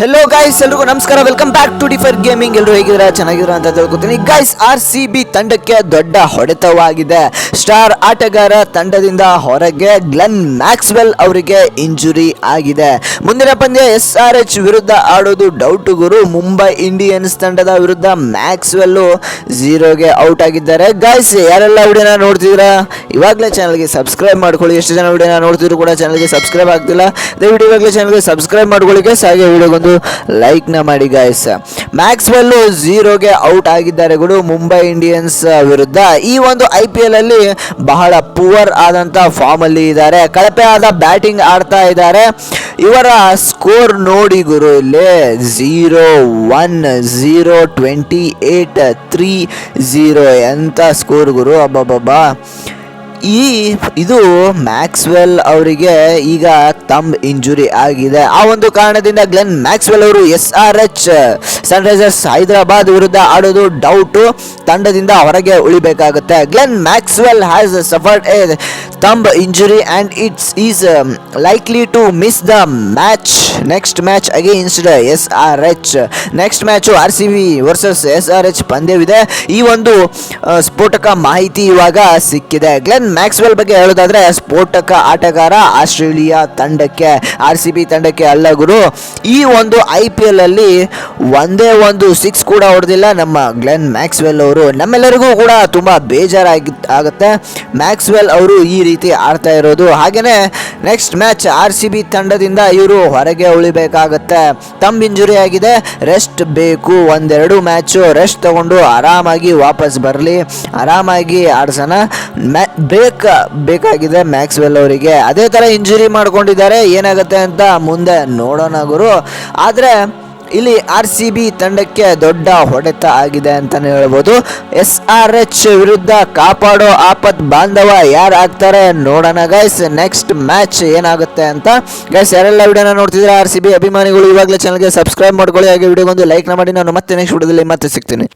Hello guys ಎಲ್ರಿಗೂ ನಮಸ್ಕಾರ. Welcome back to differ gaming ಎಲ್ಲರೂ ಹೇಗಿದ್ರ ಚೆನ್ನಾಗಿದ್ರ ಅಂತ ತಿಳ್ಕೊತೀನಿ. ಗೈಸ್ ಆರ್ ಸಿ ಬಿ ತಂಡಕ್ಕೆ ದೊಡ್ಡ ಹೊಡೆತವಾಗಿದೆ. ಸ್ಟಾರ್ ಆಟಗಾರ ತಂಡದಿಂದ ಹೊರಗೆ ಗ್ಲೆನ್ ಮ್ಯಾಕ್ಸ್ವೆಲ್ ಅವರಿಗೆ ಇಂಜುರಿ ಆಗಿದೆ. ಮುಂದಿನ ಪಂದ್ಯ ಎಸ್ ಆರ್ ಎಚ್ ವಿರುದ್ಧ ಆಡೋದು ಡೌಟ್ ಗುರು. ಮುಂಬೈ ಇಂಡಿಯನ್ಸ್ ತಂಡದ ವಿರುದ್ಧ ಮ್ಯಾಕ್ಸ್ವೆಲ್ಲು ಝೀರೋಗೆ ಔಟ್ ಆಗಿದ್ದಾರೆ. ಗೈಸ್ ಯಾರೆಲ್ಲ ವಿಡಿಯೋನ ನೋಡ್ತಿದ್ದೀರಾ? ಇವಾಗಲೇ ಚಾನಲ್ಗೆ ಸಬ್ಸ್ಕ್ರೈಬ್ ಮಾಡ್ಕೊಳ್ಳಿ. ಎಷ್ಟು ಜನ ವಿಡಿಯೋನ ನೋಡ್ತಿದ್ರು ಕೂಡ ಚಾನಲ್ಗೆ ಸಬ್ಸ್ಕ್ರೈಬ್ ಆಗ್ತಿಲ್ಲ. ದಯವಿಟ್ಟು ಇವಾಗಲೇ ಚಾನಲ್ಗೆ ಸಬ್ಸ್ಕ್ರೈಬ್ ಮಾಡ್ಕೊಳ್ಳಿ ಸಾಗೆ ವಿಡಿಯೋ ಲೈಕ್ನ ಮಾಡಿ ಗಾಯ್ಸ್ ಮ್ಯಾಕ್ಸ್ವೆಲ್ ಝೀರೋಗೆ ಔಟ್ ಆಗಿದ್ದಾರೆ ಗುರು. ಮುಂಬೈ ಇಂಡಿಯನ್ಸ್ ವಿರುದ್ಧ ಈ ಒಂದು ಐ ಪಿ ಎಲ್ ಅಲ್ಲಿ ಬಹಳ ಪುವರ್ ಆದಂಥ ಫಾರ್ಮ್ ಅಲ್ಲಿ ಇದ್ದಾರೆ. ಕಳಪೆ ಆದ ಬ್ಯಾಟಿಂಗ್ ಆಡ್ತಾ ಇದ್ದಾರೆ. ಇವರ ಸ್ಕೋರ್ ನೋಡಿ ಗುರು ಇಲ್ಲಿ. Zero one zero twenty eight three zero ಎಂಥ ಸ್ಕೋರ್ ಗುರು? ಅಬ್ಬಬ್ಬಬ್ಬಾ. ಈ ಇದು ಮ್ಯಾಕ್ಸ್ವೆಲ್ ಅವರಿಗೆ ಈಗ ತಮ್ ಇಂಜುರಿ ಆಗಿದೆ. ಆ ಒಂದು ಕಾರಣದಿಂದ ಗ್ಲೆನ್ ಮ್ಯಾಕ್ಸ್ವೆಲ್ ಅವರು S R H Sunrisers Hyderabad ವಿರುದ್ಧ ಆಡೋದು ಡೌಟು ತಂಡದಿಂದ ಹೊರಗೆ ಉಳಿಬೇಕಾಗುತ್ತೆ. Glenn Maxwell has suffered a thumb injury and it's is likely to miss the match next match against S R H next match R C B versus S R H ಪಂದ್ಯವಿದೆ. ಈ ಒಂದು ಸ್ಫೋಟಕ ಮಾಹಿತಿ ಇವಾಗ ಸಿಕ್ಕಿದೆ. Glenn Maxwell ಬಗ್ಗೆ ಹೇಳೋದಾದ್ರೆ ಸ್ಫೋಟಕ ಆಟಗಾರ ಆಸ್ಟ್ರೇಲಿಯಾ ತಂಡಕ್ಕೆ ಆರ್ ಸಿ ಬಿ ತಂಡಕ್ಕೆ ಅಲ್ಲ ಗುರು. ಈ ಒಂದು ಐ ಪಿ ಎಲ್ ಅಲ್ಲಿ ಒಂದೇ ಒಂದು ಸಿಕ್ಸ್ ಕೂಡ ಹೊಡೆದಿಲ್ಲ. ನಮ್ಮ ಗ್ಲೆನ್ ಮ್ಯಾಕ್ಸ್ವೆಲ್ ಅವರು ನಮ್ಮೆಲ್ಲರಿಗೂ ಕೂಡ ತುಂಬ ಬೇಜಾರಾಗಿ ಆಗುತ್ತೆ. ಮ್ಯಾಕ್ಸ್ವೆಲ್ ಅವರು ಈ ರೀತಿ ಆಡ್ತಾ ಇರೋದು. ಹಾಗೆಯೇ next match R C B ತಂಡದಿಂದ ಇವರು ಹೊರಗೆ ಉಳಿಬೇಕಾಗತ್ತೆ. ತಮ್ಮ ಇಂಜುರಿ ಆಗಿದೆ. ರೆಸ್ಟ್ ಬೇಕು. ಒಂದೆರಡು ಮ್ಯಾಚು ರೆಸ್ಟ್ ತಗೊಂಡು ಆರಾಮಾಗಿ ವಾಪಸ್ ಬರಲಿ. ಆರಾಮಾಗಿ ಆಡ್ಸೋಣ. ಮ್ಯಾ ಬ್ರೇಕ್ ಬೇಕಾಗಿದೆ ಮ್ಯಾಕ್ಸ್ವೆಲ್ ಅವರಿಗೆ. ಅದೇ ಥರ ಇಂಜುರಿ ಮಾಡ್ಕೊಂಡಿದ್ದಾರೆ. ಏನಾಗುತ್ತೆ ಅಂತ ಮುಂದೆ ನೋಡೋಣ ಗುರು. ಆದರೆ ಇಲ್ಲಿ ಆರ್ ಸಿ ಬಿ ತಂಡಕ್ಕೆ ದೊಡ್ಡ ಹೊಡೆತ ಆಗಿದೆ ಅಂತಾನೆ ಹೇಳ್ಬೋದು. ಎಸ್ ಆರ್ ಎಚ್ ವಿರುದ್ಧ ಕಾಪಾಡೋ ಆಪತ್ ಬಾಂಧವ ಯಾರು ಆಗ್ತಾರೆ ನೋಡೋಣ ಗೈಸ್ ನೆಕ್ಸ್ಟ್ ಮ್ಯಾಚ್ ಏನಾಗುತ್ತೆ ಅಂತ. ಗೈಸ್ ಯಾರೆಲ್ಲ ವಿಡಿಯೋನ ನೋಡ್ತಿದ್ರೆ ಆರ್ ಸಿ ಬಿ ಅಭಿಮಾನಿಗಳು, ಇವಾಗಲೇ ಚಾನಲ್ಗೆ ಸಬ್ಸ್ಕ್ರೈಬ್ ಮಾಡ್ಕೊಳ್ಳಿ. ಹಾಗೆ ವಿಡಿಯೋಗೊಂದು ಲೈಕ್ನ ಮಾಡಿ. ನಾನು ಮತ್ತೆ ನೆಕ್ಸ್ಟ್ ವಿಡಿಯೋದಲ್ಲಿ ಮತ್ತೆ ಸಿಗ್ತೀನಿ.